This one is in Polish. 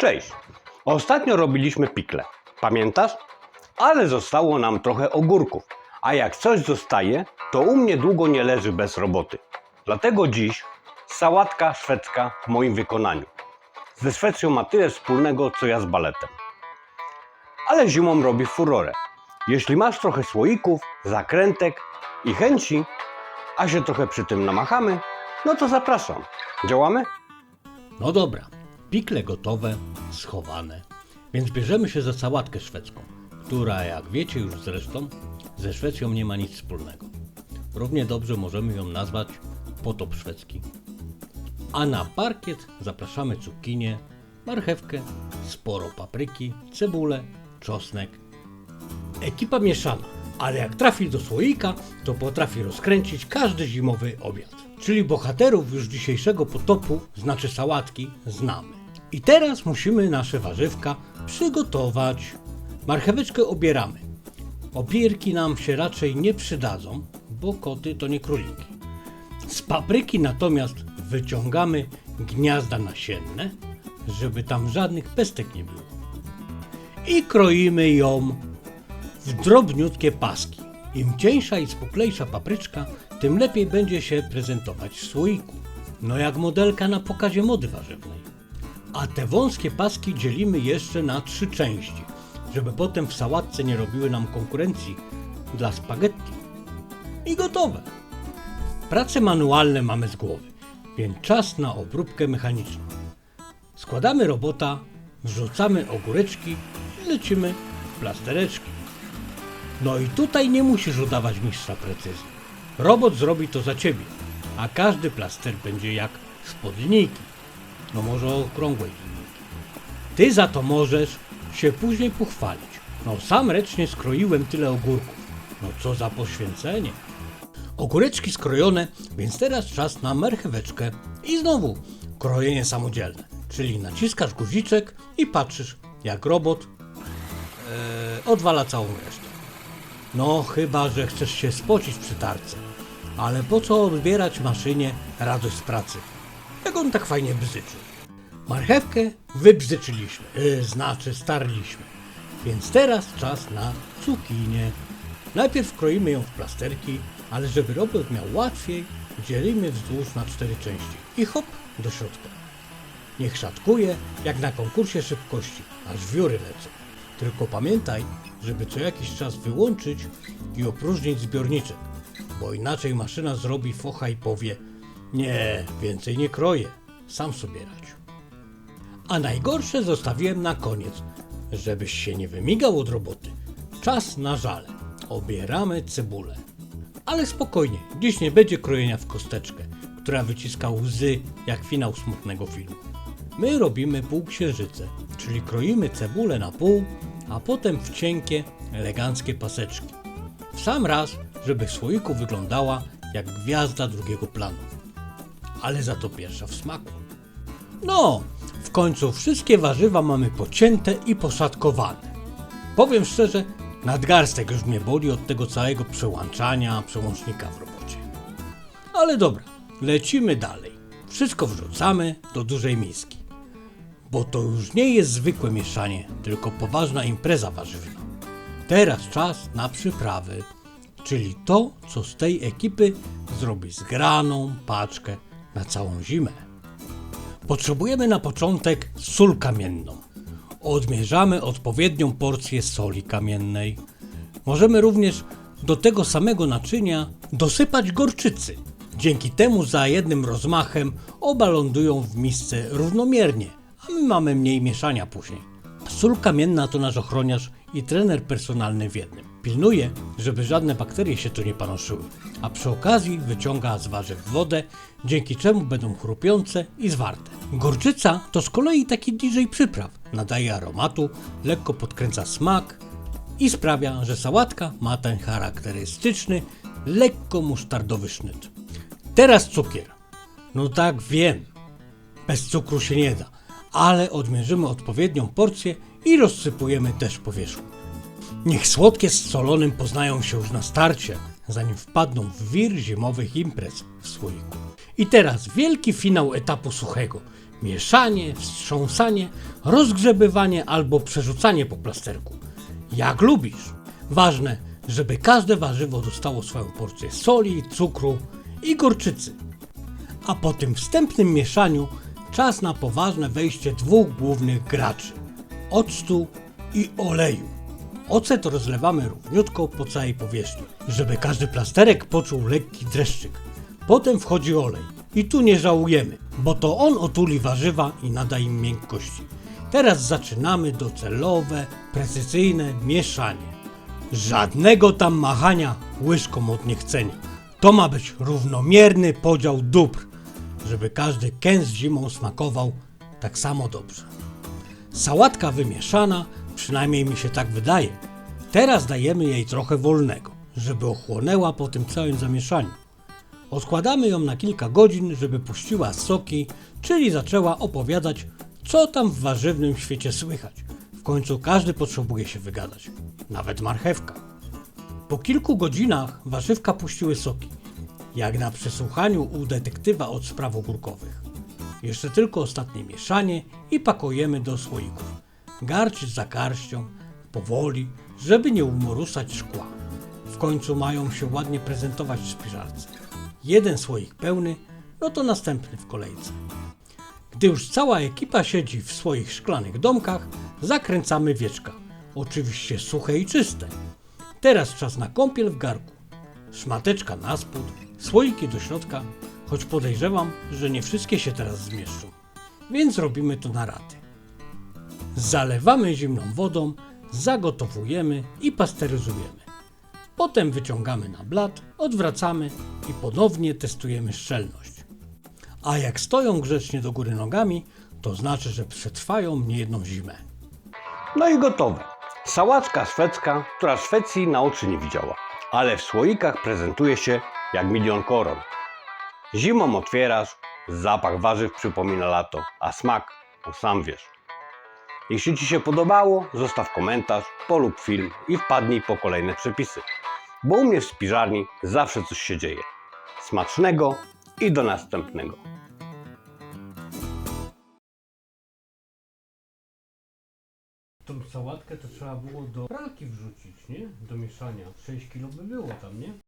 Cześć. Ostatnio robiliśmy pikle. Pamiętasz? Ale zostało nam trochę ogórków. A jak coś zostaje, to u mnie długo nie leży bez roboty. Dlatego dziś sałatka szwedzka w moim wykonaniu. Ze Szwecją ma tyle wspólnego, co ja z baletem. Ale zimą robi furorę. Jeśli masz trochę słoików, zakrętek i chęci, a się trochę przy tym namachamy, no to zapraszam. Działamy? No dobra, pikle gotowe, schowane, więc bierzemy się za sałatkę szwedzką, która, jak wiecie już zresztą, ze Szwecją nie ma nic wspólnego. Równie dobrze możemy ją nazwać potop szwedzki. A na parkiet zapraszamy cukinię, marchewkę, sporo papryki, cebulę, czosnek. Ekipa mieszana, ale jak trafi do słoika, to potrafi rozkręcić każdy zimowy obiad. Czyli bohaterów już dzisiejszego potopu, znaczy sałatki, znamy. I teraz musimy nasze warzywka przygotować. Marcheweczkę obieramy. Obierki nam się raczej nie przydadzą, bo koty to nie króliki. Z papryki natomiast wyciągamy gniazda nasienne, żeby tam żadnych pestek nie było. I kroimy ją w drobniutkie paski. Im cieńsza i spuklejsza papryczka, tym lepiej będzie się prezentować w słoiku. No jak modelka na pokazie mody warzywnej. A te wąskie paski dzielimy jeszcze na trzy części, żeby potem w sałatce nie robiły nam konkurencji dla spaghetti. I gotowe. Prace manualne mamy z głowy, więc czas na obróbkę mechaniczną. Składamy robota, wrzucamy ogóreczki i lecimy w plastereczki. No i tutaj nie musisz udawać mistrza precyzji. Robot zrobi to za ciebie, a każdy plaster będzie jak spod linijki. No może okrągłej linijki. Ty za to możesz się później pochwalić. No sam ręcznie skroiłem tyle ogórków. No co za poświęcenie. Ogóreczki skrojone, więc teraz czas na marcheweczkę. I znowu krojenie samodzielne. Czyli naciskasz guziczek i patrzysz, jak robot e, odwala całą resztę. No, chyba, że chcesz się spocić przy tarce. Ale po co odbierać maszynie radość z pracy? Jak on tak fajnie bzyczy. Marchewkę wybzyczyliśmy, yy, znaczy starliśmy. Więc teraz czas na cukinię. Najpierw kroimy ją w plasterki, ale żeby robot miał łatwiej, dzielimy wzdłuż na cztery części i hop do środka. Niech szatkuje jak na konkursie szybkości, aż wióry lecą. Tylko pamiętaj, żeby co jakiś czas wyłączyć i opróżnić zbiorniczek, bo inaczej maszyna zrobi focha i powie nie, więcej nie kroję, sam sobie radź. A najgorsze zostawiłem na koniec, żebyś się nie wymigał od roboty. Czas na żale. Obieramy cebulę. Ale spokojnie, dziś nie będzie krojenia w kosteczkę, która wyciska łzy jak finał smutnego filmu. My robimy półksiężyce, czyli kroimy cebulę na pół, a potem w cienkie, eleganckie paseczki. W sam raz, żeby w słoiku wyglądała jak gwiazda drugiego planu. Ale za to pierwsza w smaku. No, w końcu wszystkie warzywa mamy pocięte i poszatkowane. Powiem szczerze, nadgarstek już mnie boli od tego całego przełączania przełącznika w robocie. Ale dobra, lecimy dalej. Wszystko wrzucamy do dużej miski. Bo to już nie jest zwykłe mieszanie, tylko poważna impreza warzywna. Teraz czas na przyprawy, czyli to, co z tej ekipy zrobi zgraną paczkę na całą zimę. Potrzebujemy na początek sól kamienną. Odmierzamy odpowiednią porcję soli kamiennej. Możemy również do tego samego naczynia dosypać gorczycy. Dzięki temu za jednym rozmachem oba lądują w misce równomiernie, a my mamy mniej mieszania później. Sól kamienna to nasz ochroniarz i trener personalny w jednym. Pilnuje, żeby żadne bakterie się tu nie panoszyły, a przy okazji wyciąga z warzyw wodę, dzięki czemu będą chrupiące i zwarte. Gorczyca to z kolei taki DJ przypraw. Nadaje aromatu, lekko podkręca smak i sprawia, że sałatka ma ten charakterystyczny, lekko musztardowy sznyt. Teraz cukier. No tak, wiem. Bez cukru się nie da, ale odmierzymy odpowiednią porcję i rozsypujemy też po wierzchu. Niech słodkie z solonym poznają się już na starcie, zanim wpadną w wir zimowych imprez w słoiku. I teraz wielki finał etapu suchego. Mieszanie, wstrząsanie, rozgrzebywanie albo przerzucanie po plasterku. Jak lubisz. Ważne, żeby każde warzywo dostało swoją porcję soli, cukru i gorczycy. A po tym wstępnym mieszaniu czas na poważne wejście dwóch głównych graczy octu i oleju. Ocet rozlewamy równiutko po całej powierzchni, żeby każdy plasterek poczuł lekki dreszczyk. Potem wchodzi olej i tu nie żałujemy, bo to on otuli warzywa i nada im miękkości. Teraz zaczynamy docelowe, precyzyjne mieszanie. Żadnego tam machania łyżką od niechcenia. To ma być równomierny podział dóbr, żeby każdy kęs zimą smakował tak samo dobrze. Sałatka wymieszana, przynajmniej mi się tak wydaje. Teraz dajemy jej trochę wolnego, żeby ochłonęła po tym całym zamieszaniu. Odkładamy ją na kilka godzin, żeby puściła soki, czyli zaczęła opowiadać, co tam w warzywnym świecie słychać. W końcu każdy potrzebuje się wygadać, nawet marchewka. Po kilku godzinach warzywka puściły soki, jak na przesłuchaniu u detektywa od spraw ogórkowych. Jeszcze tylko ostatnie mieszanie i pakujemy do słoików. Garść za garścią, powoli, żeby nie umorusać szkła. W końcu mają się ładnie prezentować w spiżarce. Jeden słoik pełny, no to następny w kolejce. Gdy już cała ekipa siedzi w swoich szklanych domkach, zakręcamy wieczka. Oczywiście suche i czyste. Teraz czas na kąpiel w garku. Szmateczka na spód, słoiki do środka, choć podejrzewam, że nie wszystkie się teraz zmieszczą. Więc robimy to na raty. Zalewamy zimną wodą, zagotowujemy i pasteryzujemy. Potem wyciągamy na blat, odwracamy i ponownie testujemy szczelność. A jak stoją grzecznie do góry nogami, to znaczy, że przetrwają niejedną zimę. No i gotowe. Sałatka szwedzka, która Szwecji na oczy nie widziała, ale w słoikach prezentuje się jak milion koron. Zimą otwierasz, zapach warzyw przypomina lato, a smak, to sam wiesz. Jeśli Ci się podobało, zostaw komentarz, polub film i wpadnij po kolejne przepisy. Bo u mnie w spiżarni zawsze coś się dzieje. Smacznego i do następnego. Tą sałatkę to trzeba było do pralki wrzucić, nie? Do mieszania. 6 kg by było tam, nie?